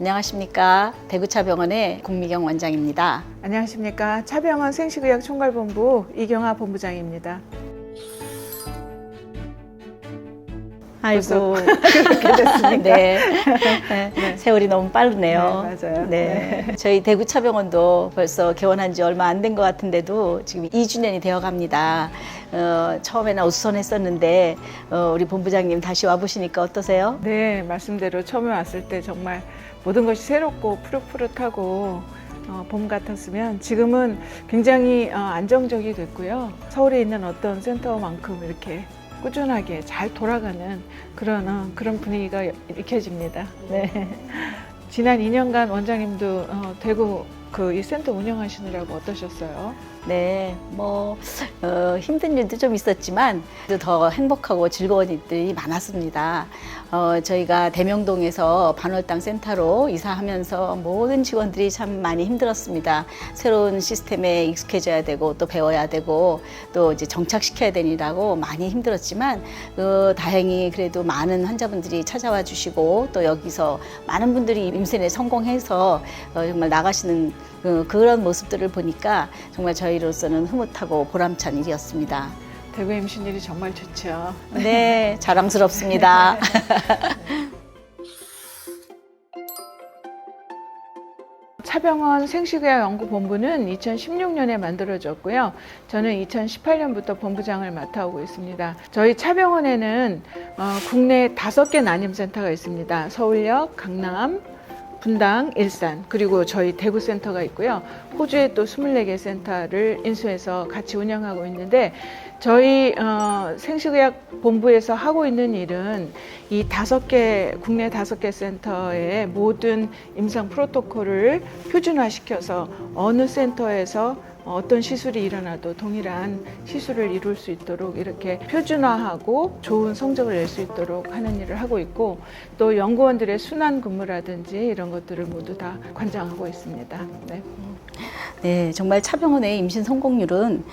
안녕하십니까. 대구차병원의 공미경 원장입니다. 안녕하십니까. 차병원 생식의학 총괄본부 이경아 본부장입니다. 아이고. 그렇게 됐습니까? 네. 세월이 너무 빠르네요. 네, 맞아요. 네. 저희 대구 차병원도 벌써 개원한 지 얼마 안 된 것 같은데도 지금 2주년이 되어 갑니다. 어, 처음에는 어수선했었는데, 어, 우리 본부장님 다시 와 보시니까 어떠세요? 네, 말씀대로 처음에 왔을 때 정말 모든 것이 새롭고 푸릇푸릇하고 어, 봄 같았으면 지금은 굉장히 어, 안정적이 됐고요. 서울에 있는 어떤 센터만큼 이렇게 꾸준하게 잘 돌아가는 그런 어, 그런 분위기가 익혀집니다. 네. 지난 2년간 원장님도 어, 대구 그 이 센터 운영하시느라고 어떠셨어요? 네, 뭐 어, 힘든 일도 좀 있었지만 더 행복하고 즐거운 일들이 많았습니다. 어, 저희가 대명동에서 반월당 센터로 이사하면서 모든 직원들이 참 많이 힘들었습니다. 새로운 시스템에 익숙해져야 되고 또 배워야 되고 또 이제 정착시켜야 되니라고 많이 힘들었지만 어, 다행히 그래도 많은 환자분들이 찾아와 주시고 또 여기서 많은 분들이 임신에 성공해서 어, 정말 나가시는 그, 그런 모습들을 보니까 정말 저희로서는 흐뭇하고 보람찬 일이었습니다. 대구 임신일이 정말 좋죠. 네, 자랑스럽습니다. 차병원 생식의학 연구본부는 2016년에 만들어졌고요. 저는 2018년부터 본부장을 맡아오고 있습니다. 저희 차병원에는 어, 국내 다섯 개 난임센터가 있습니다. 서울역, 강남, 분당, 일산, 그리고 저희 대구 센터가 있고요. 호주에 또 24개 센터를 인수해서 같이 운영하고 있는데 저희 어, 생식의학 본부에서 하고 있는 일은 이 다섯 개 국내 다섯 개 센터의 모든 임상 프로토콜을 표준화시켜서 어느 센터에서 어떤 시술이 일어나도 동일한 시술을 이룰 수 있도록 이렇게 표준화하고 좋은 성적을 낼 수 있도록 하는 일을 하고 있고 또 연구원들의 순환 근무라든지 이런 것들을 모두 다 관장하고 있습니다. 네. 네, 정말 차병원의 임신 성공률은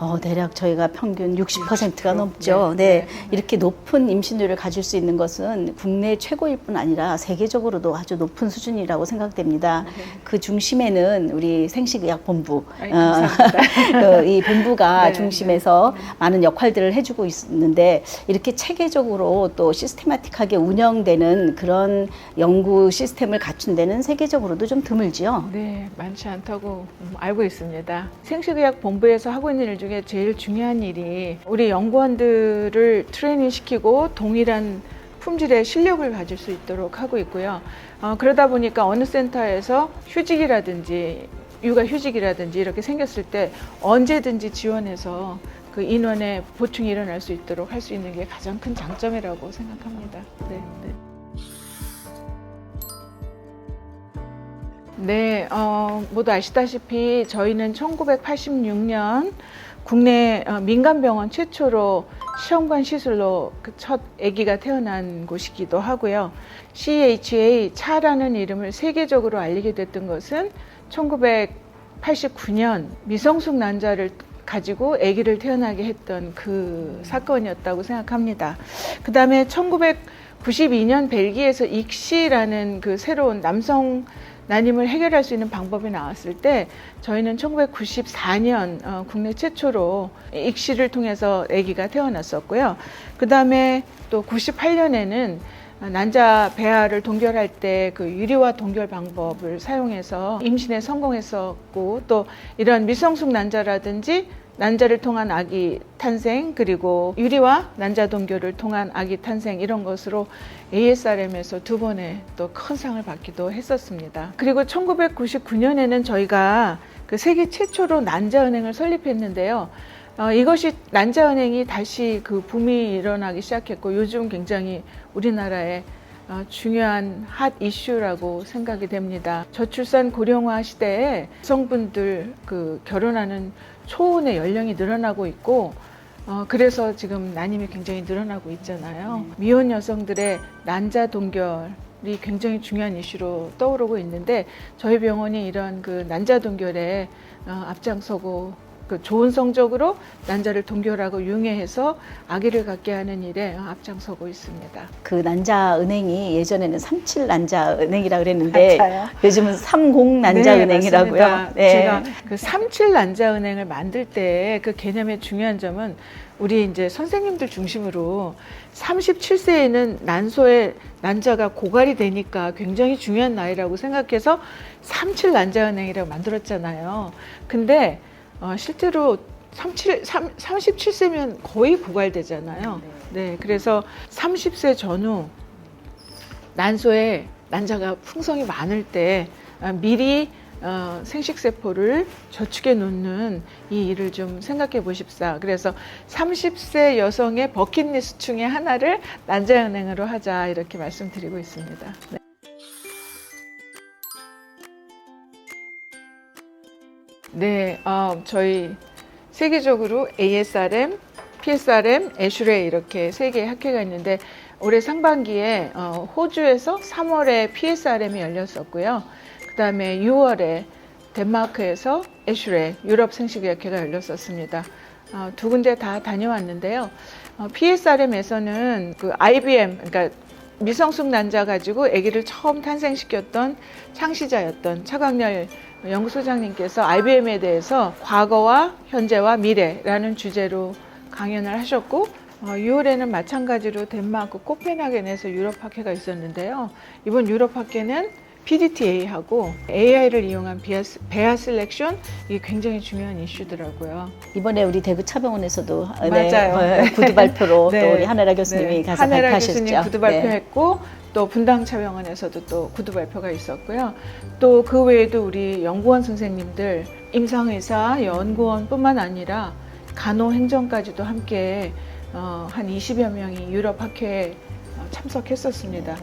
어, 대략 저희가 평균 60%가 넘죠. 네, 네, 네. 이렇게 높은 임신율을 가질 수 있는 것은 국내 최고일 뿐 아니라 세계적으로도 아주 높은 수준이라고 생각됩니다. 그 중심에는 우리 생식의학본부, 아이. 어, 이 본부가 네, 중심에서 많은 역할들을 해주고 있는데 이렇게 체계적으로 또 시스테마틱하게 운영되는 그런 연구 시스템을 갖춘 데는 세계적으로도 좀 드물지요. 네, 많지 않다고 음, 알고 있습니다. 생식의학 본부에서 하고 있는 일 중에 제일 중요한 일이 우리 연구원들을 트레이닝 시키고 동일한 품질의 실력을 가질 수 있도록 하고 있고요. 어, 그러다 보니까 어느 센터에서 휴직이라든지 육아 휴직이라든지 이렇게 생겼을 때 언제든지 지원해서 그 인원의 보충이 일어날 수 있도록 할 수 있는 게 가장 큰 장점이라고 생각합니다. 네, 네. 네, 어, 모두 아시다시피 저희는 1986년 국내 어, 민간병원 최초로 시험관 시술로 그첫 아기가 태어난 곳이기도 하고요. CHA 차라는 이름을 세계적으로 알리게 됐던 것은 1989년 미성숙 난자를 가지고 아기를 태어나게 했던 그 사건이었다고 생각합니다. 그 다음에 1992년 벨기에에서 익시라는 그 새로운 남성 난임을 해결할 수 있는 방법이 나왔을 때 저희는 1994년 어, 국내 최초로 익시를 통해서 아기가 태어났었고요. 그 다음에 또 98년에는 난자 배아를 동결할 때 그 유리화 동결 방법을 사용해서 임신에 성공했었고 또 이런 미성숙 난자라든지 난자를 통한 아기 탄생 그리고 유리와 난자 동결을 통한 아기 탄생 이런 것으로 ASRM에서 두 번의 또 큰 상을 받기도 했었습니다. 그리고 1999년에는 저희가 그 세계 최초로 난자은행을 설립했는데요. 어, 이것이 난자은행이 다시 그 붐이 일어나기 시작했고 요즘 굉장히 우리나라에 어, 중요한 핫 이슈라고 생각이 됩니다. 저출산 고령화 시대에 여성분들 그 결혼하는 초혼의 연령이 늘어나고 있고 어, 그래서 지금 난임이 굉장히 늘어나고 있잖아요. 미혼 여성들의 난자 동결이 굉장히 중요한 이슈로 떠오르고 있는데 저희 병원이 이런 그 난자 동결에 어, 앞장서고 그 좋은 성적으로 난자를 동결하고 융해해서 아기를 갖게 하는 일에 앞장서고 있습니다. 그 난자 은행이 예전에는 37 난자 은행이라 그랬는데 맞아요. 요즘은 30 난자 네, 은행이라고요. 맞습니다. 제가 그37 난자 은행을 만들 때 그 개념의 중요한 점은 우리 이제 선생님들 중심으로 37세에는 난소의 난자가 고갈이 되니까 굉장히 중요한 나이라고 생각해서 37 난자 은행이라고 만들었잖아요. 근데 어, 실제로 37, 3, 37세면 거의 고갈되잖아요. 네, 그래서 30세 전후 난소에 난자가 풍성이 많을 때 아, 미리 어, 생식세포를 저축해 놓는 이 일을 좀 생각해 보십사. 그래서 30세 여성의 버킷리스트 중에 하나를 난자은행으로 하자 이렇게 말씀드리고 있습니다. 네. 네, 어, 저희 세계적으로 ASRM, PSRM, 애슐레 이렇게 세 개의 학회가 있는데 올해 상반기에 어, 호주에서 3월에 PSRM이 열렸었고요. 그 다음에 6월에 덴마크에서 애슐레 유럽 생식의학회가 열렸었습니다. 어, 두 군데 다 다녀왔는데요. 어, PSRM에서는 그 IBM, 그러니까 미성숙 난자 가지고 아기를 처음 탄생시켰던 창시자였던 차광렬 연구소장님께서 IBM에 대해서 과거와 현재와 미래라는 주제로 강연을 하셨고 어, 6월에는 마찬가지로 덴마크 코펜하겐에서 유럽 학회가 있었는데요. 이번 유럽 학회는 PDTA하고 AI를 이용한 비아, 베아 셀렉션 이게 굉장히 중요한 이슈더라고요. 이번에 우리 대구 차병원에서도 맞아요. 네, 구두 발표로 네. 또 우리 한혜라 교수님이 네, 가서 한혜라 발표하셨죠. 교수님 구두 네. 발표했고 또 분당 차병원에서도 또 구두 발표가 있었고요. 또 그 외에도 우리 연구원 선생님들 임상의사 연구원뿐만 아니라 간호행정까지도 함께 어, 한 20여 명이 유럽 학회에 어, 참석했었습니다.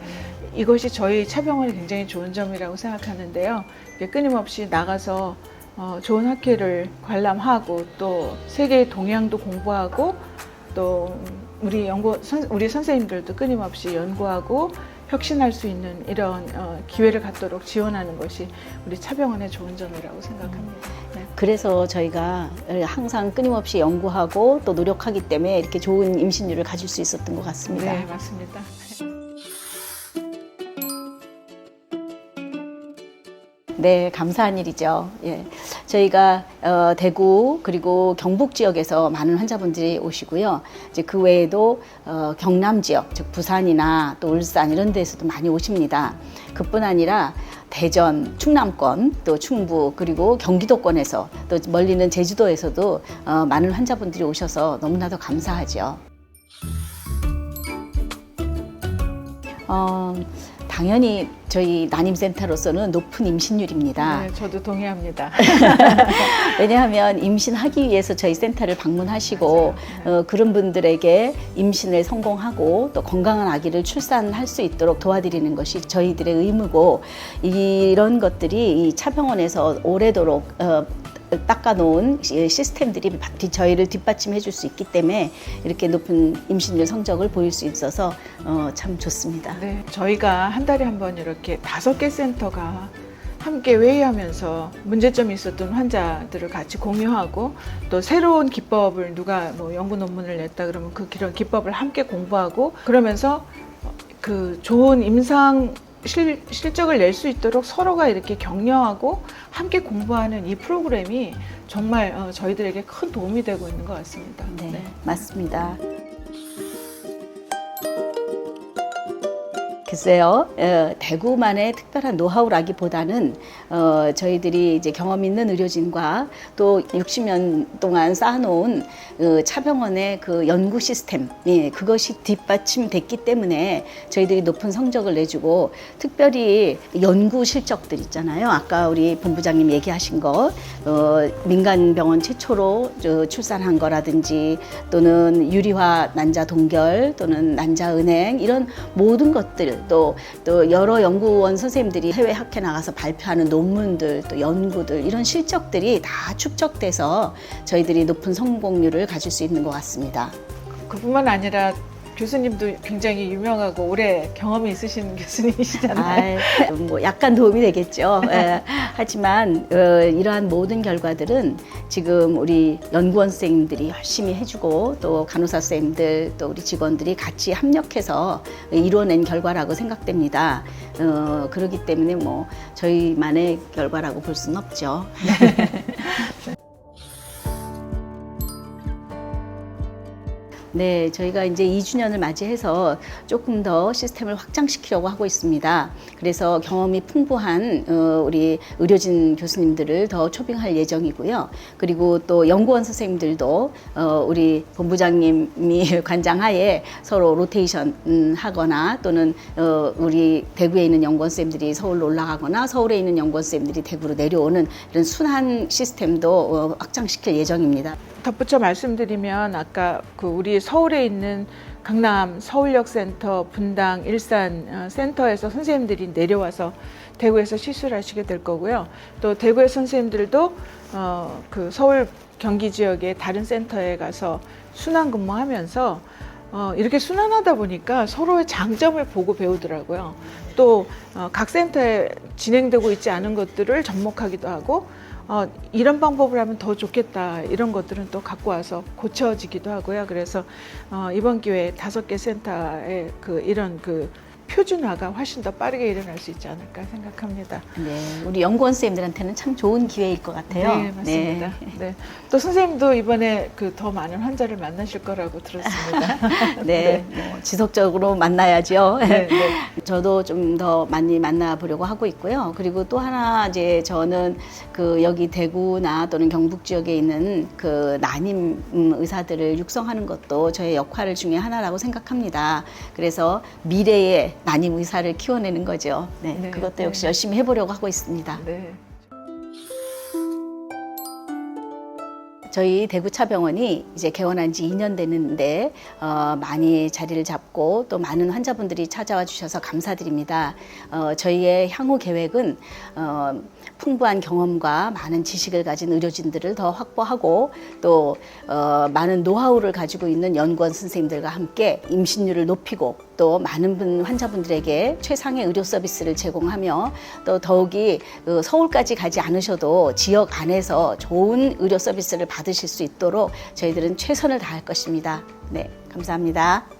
이것이 저희 차병원의 굉장히 좋은 점이라고 생각하는데요. 끊임없이 나가서 어, 좋은 학회를 관람하고 또 세계의 동향도 공부하고 또 우리 연구 선, 우리 선생님들도 끊임없이 연구하고 혁신할 수 있는 이런 어, 기회를 갖도록 지원하는 것이 우리 차병원의 좋은 점이라고 생각합니다. 네. 그래서 저희가 항상 끊임없이 연구하고 또 노력하기 때문에 이렇게 좋은 임신율을 가질 수 있었던 것 같습니다. 네, 맞습니다. 네, 감사한 일이죠. 예. 저희가 어, 대구 그리고 경북 지역에서 많은 환자분들이 오시고요. 이제 그 외에도 어, 경남 지역, 즉 부산이나 또 울산 이런 데서도 많이 오십니다. 그뿐 아니라 대전, 충남권, 또 충북 그리고 경기도권에서 또 멀리는 제주도에서도 어, 많은 환자분들이 오셔서 너무나도 감사하죠. 어, 당연히 저희 난임센터로서는 높은 임신율입니다. 네, 저도 동의합니다. 왜냐하면 임신하기 위해서 저희 센터를 방문하시고 어, 그런 분들에게 임신을 성공하고 또 건강한 아기를 출산할 수 있도록 도와드리는 것이 저희들의 의무고 이런 것들이 이 차병원에서 오래도록 어, 닦아놓은 시- 시스템들이 바- 저희를 뒷받침해 줄 수 있기 때문에 이렇게 높은 임신율 성적을 보일 수 있어서 어, 참 좋습니다. 네, 저희가 한 달에 한 번 이렇게 다섯 개 센터가 함께 회의하면서 문제점이 있었던 환자들을 같이 공유하고 또 새로운 기법을 누가 뭐 연구 논문을 냈다 그러면 그 기법을 함께 공부하고 그러면서 그 좋은 임상 실, 실적을 낼 수 있도록 서로가 이렇게 격려하고 함께 공부하는 이 프로그램이 정말 어, 저희들에게 큰 도움이 되고 있는 것 같습니다. 네, 맞습니다. 글쎄요, 어, 대구만의 특별한 노하우라기보다는 어, 저희들이 이제 경험 있는 의료진과 또 60년 동안 쌓아놓은 어, 차병원의 그 연구 시스템, 예, 그것이 뒷받침됐기 때문에 저희들이 높은 성적을 내주고 특별히 연구 실적들 있잖아요. 아까 우리 본부장님 얘기하신 거, 어, 민간 병원 최초로 저, 출산한 거라든지 또는 유리화 난자 동결 또는 난자 은행 이런 모든 것들 또, 또 여러 연구원 선생님들이 해외 학회 나가서 발표하는 논문들 또 연구들 이런 실적들이 다 축적돼서 저희들이 높은 성공률을 가질 수 있는 것 같습니다. 그뿐만 아니라 교수님도 굉장히 유명하고 오래 경험이 있으신 교수님이시잖아요. 아, 뭐 약간 도움이 되겠죠. 예. 하지만 어, 이러한 모든 결과들은 지금 우리 연구원 선생님들이 열심히 해주고 또 간호사 선생님들 또 우리 직원들이 같이 협력해서 이뤄낸 결과라고 생각됩니다. 어, 그렇기 때문에 뭐 저희만의 결과라고 볼 수는 없죠. 네, 저희가 이제 2주년을 맞이해서 조금 더 시스템을 확장시키려고 하고 있습니다. 그래서 경험이 풍부한 어, 우리 의료진 교수님들을 더 초빙할 예정이고요. 그리고 또 연구원 선생님들도 어, 우리 본부장님이 관장하에 서로 로테이션 음, 하거나 또는 어, 우리 대구에 있는 연구원 선생님들이 서울로 올라가거나 서울에 있는 연구원 선생님들이 대구로 내려오는 이런 순환 시스템도 어, 확장시킬 예정입니다. 덧붙여 말씀드리면 아까 그 우리 서울에 있는 강남 서울역센터, 분당, 일산 어, 센터에서 선생님들이 내려와서 대구에서 시술을 하시게 될 거고요. 또 대구의 선생님들도 어, 그 서울 경기 지역의 다른 센터에 가서 순환 근무하면서 어, 이렇게 순환하다 보니까 서로의 장점을 보고 배우더라고요. 또 어, 각 센터에 진행되고 있지 않은 것들을 접목하기도 하고 어, 이런 방법을 하면 더 좋겠다 이런 것들은 또 갖고 와서 고쳐지기도 하고요. 그래서 어, 이번 기회에 다섯 개 센터의 그 이런 그 표준화가 훨씬 더 빠르게 일어날 수 있지 않을까 생각합니다. 네, 우리 연구원 선생님들한테는 참 좋은 기회일 것 같아요. 네, 맞습니다. 네. 또 선생님도 이번에 그 더 많은 환자를 만나실 거라고 들었습니다. 네, 뭐 지속적으로 만나야죠. 네, 네. 저도 좀 더 많이 만나보려고 하고 있고요. 그리고 또 하나 이제 저는 그 여기 대구나 또는 경북 지역에 있는 그 난임 음, 의사들을 육성하는 것도 저의 역할 중에 하나라고 생각합니다. 그래서 미래의 난임 의사를 키워내는 거죠. 네, 네, 그것도 네. 역시 열심히 해보려고 하고 있습니다. 네. 저희 대구차병원이 이제 개원한 지 2년 됐는데 어, 많이 자리를 잡고 또 많은 환자분들이 찾아와 주셔서 감사드립니다. 어, 저희의 향후 계획은 어, 풍부한 경험과 많은 지식을 가진 의료진들을 더 확보하고 또 어, 많은 노하우를 가지고 있는 연구원 선생님들과 함께 임신율을 높이고 또 많은 분 환자분들에게 최상의 의료 서비스를 제공하며 또 더욱이 그 서울까지 가지 않으셔도 지역 안에서 좋은 의료 서비스를 받으실 수 있도록 저희들은 최선을 다할 것입니다. 네, 감사합니다.